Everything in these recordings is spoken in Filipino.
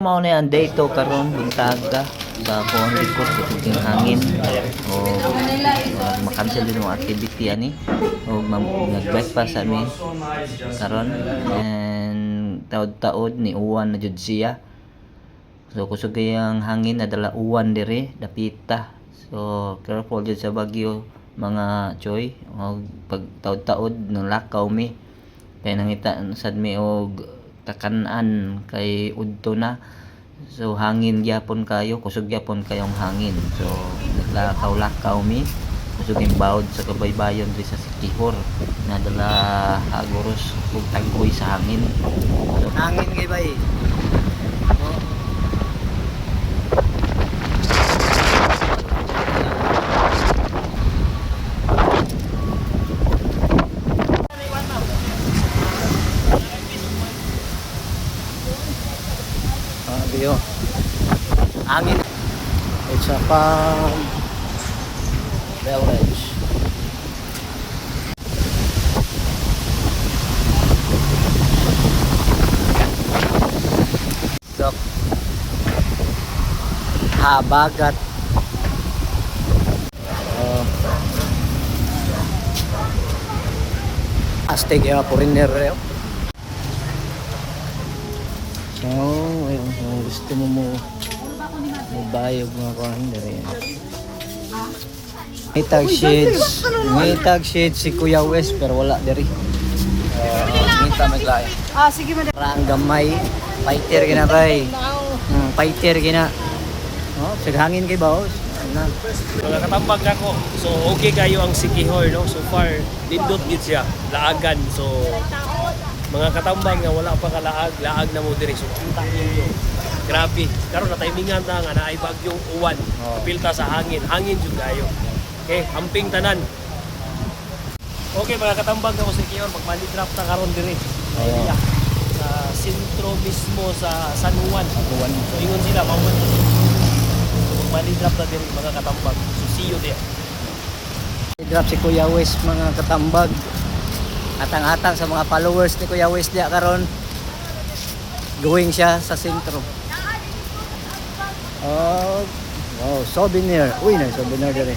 Mao na ang day to karon buntaga sa kuang likod sa puting hangin. O makancel din ang activity ani. O nag-bike pa sa mi karon. And taod-taod ni uwan na jud siya. So kusog kayang hangin na dala uwan dire dapita so careful jud sa bagyo mga choy. O pag taod-taod nung lakaw mi. Kay nangita sad mi og kakanan kay udto na. So hangin gyapon kayo kusog gyapon kayong hangin. So naglakaw-lakaw mi kusog bawd sa kabaybayon diri sa Sikihor nadala hagoros ug tagkoy sa hangin. So, Hangin kay bay. Sabi yun. Hangin. It's a palm beverage. Dok. Habagat. Oh. Astig ya foreigner bayog mga kuhan diri. May tag shades. May tag shades si Kuya Wes pero wala diri. Uh, minta maglain. Ah, sige madam. Parang gamay. Fighter gina bay. Hmm, fighter gina. Oh, saghangin kay baos. Na. Mga katambag ako. So okay kayo ang Sikihor no. So far nindot gid siya. Laagan. So mga katambag nga wala pa kalaag, laag na mo diri. So kita niyo. Grabe. Karon na timingan na nga naay bagyong uwan. Oh. Pilta sa hangin. Hangin jud kayo. Okay, amping tanan. Okay mga katambag ako sa Sikihor magmali draft ta karon diri. Area. Sa sentro mismo sa San Juan. Abuan. So ingon sila mawon. So magmali draft ta diri mga katambag. So see you there. Drop si Kuya Wes mga katambag. Atang-atang sa mga followers ni Kuya Wes diya karon. Going siya sa sentro. Oh, wow, souvenir. Uy, na souvenir dire.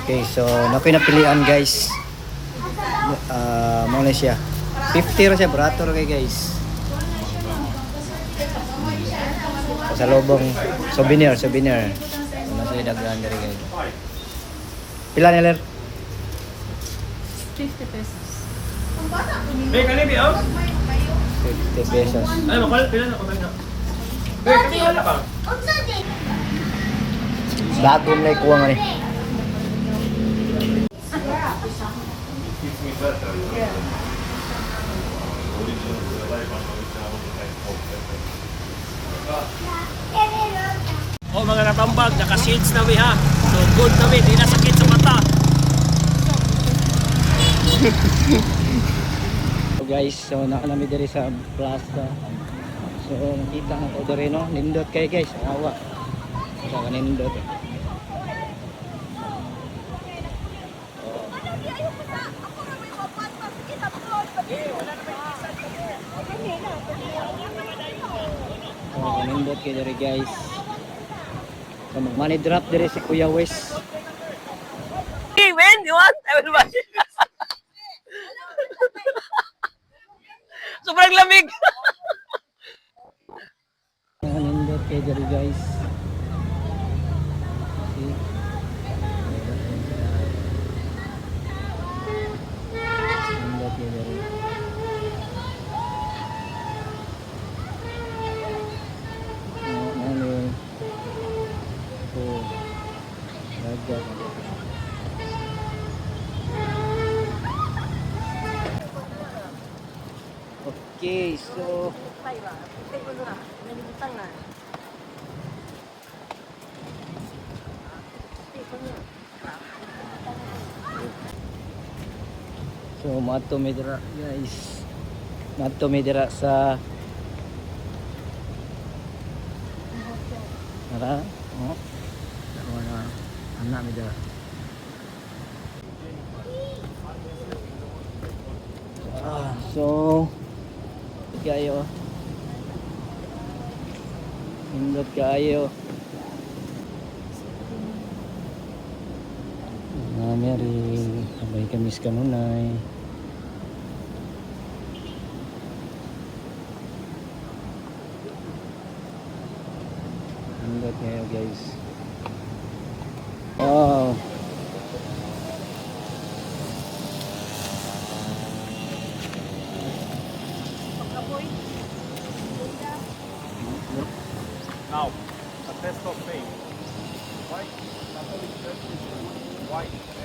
Okay, so nakoy napilian guys. Ah, uh, mo na siya. 50 ra siya barato ra kay guys. Sa lobong souvenir, souvenir. Ano siya daghan diri guys. Pila ni ler? 50 pesos. Hey, kani bi out? 50 pesos. Ay, makal pila na kumain na. Hey, kani wala pa. Dagon na ikuha nga ni. Oh, mga natambag, naka-shades na mi ha. So good na mi, di na sakit sa mata. So guys, so nakalami diri sa plaza. So nakita na ko diri no, nindot kay guys, awa. Sa kanindot. Eh. So kanindot kay diri guys. So mag-money drop diri si Kuya Wes. Kanindot kay diri guys. See? Nindot kay diri. Oh, ano eh. Oh. Dagat. Okay, so So, mato may dira, guys. Mato may dira sa Nara, oh. Wala, anak may dira. Ah, So, kayo. Indot kayo. Nami rin. Abay kamis kanunay. Indot kayo guys. Wow. Now, a test of faith. White, Catholic Church is white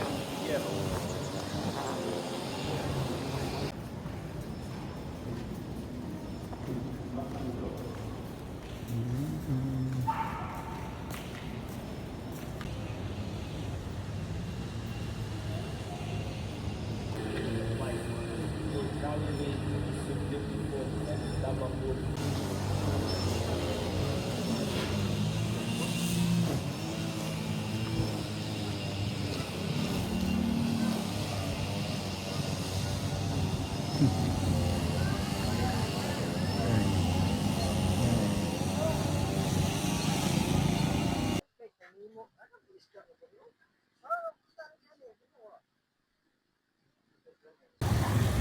and yellow.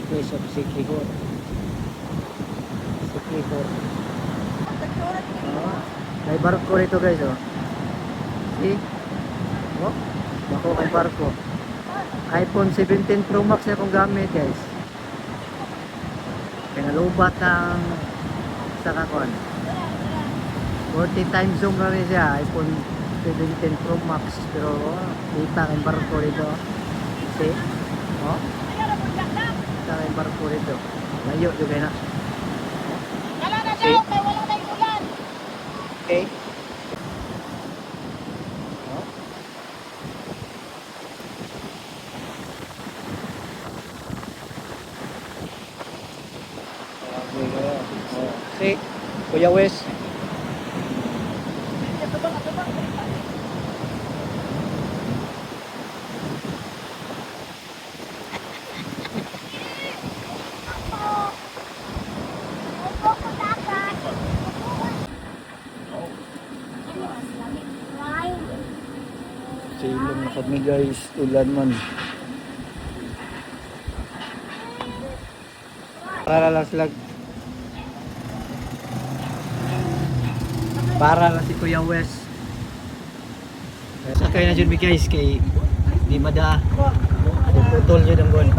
Nice place of Sikihor. Sikihor. Oh. May barko rito guys oh. See? Oh. Bako kay barko iPhone 17 Pro Max na akong gamit guys pinalubat ng sa kakon 40 times zoom na rin siya iPhone 17 Pro Max pero oh, kita ang barko rito see oh kita ang barko rito layo juga na. See okay oh Si Kuya Wes. Kami guys, ulan man. Para lang Para lang si Kuya Wes. Sakay na dyan guys kay di mada. Putol dyan ang gon.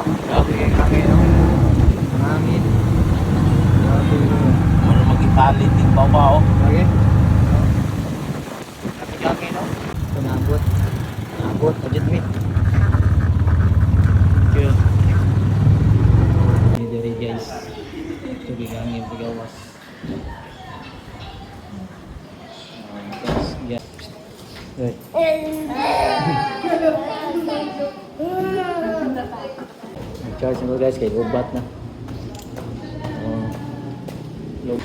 Grabe kay kami no. Hangin. Grabe. Ano mag-itali ting babaw. Okay. Laki no? Ito naabot. Naabot. Ajit mi. Good. Ini dari guys. Ito bigangin bigawas. Guys, yeah. Good. Charge mo guys kay ubat na. Oh.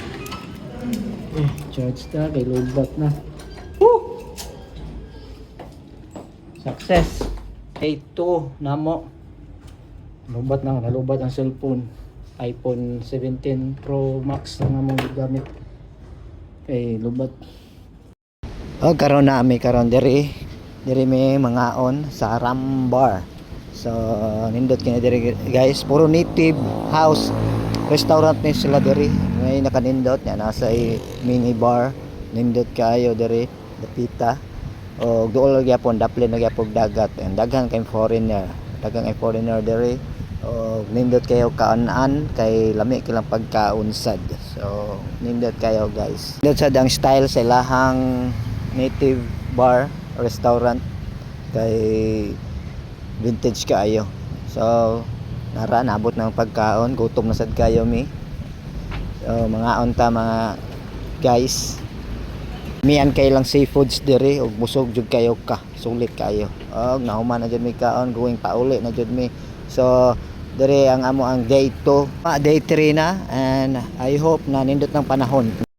Eh, charge na kay lobat na. Success. 8-2 namo. Lubat na, nalubat ang cellphone. iPhone 17 Pro Max na mong gamit. Eh, lubat. Oh, karon na mi karon diri. Diri mi mangaon sa Rambar. So, nindot kina diri guys, puro native house restaurant ni sila diri. May nakanindot nya nasa mini bar. Nindot kayo diri, dapita. O duol gyapon daplin na gyapon dagat. And daghan kay foreigner. Daghan kay foreigner diri. O nindot kayo kaanan kay lami kilang pagkaunsad. So nindot kayo guys. Nindot sad ang style sa ilahang native bar restaurant. Kay vintage kaayo so nara nabot ng pagkaon. Gutom na sad kayo mi. So mga unta mga guys mian kay lang seafoods diri ug busog jud kayo ka. Sulit kayo. Og nahuman na jud mi kaon going pauli na jud mi. So diri ang amo ang day 2 day 3 na and I hope na nindot ng panahon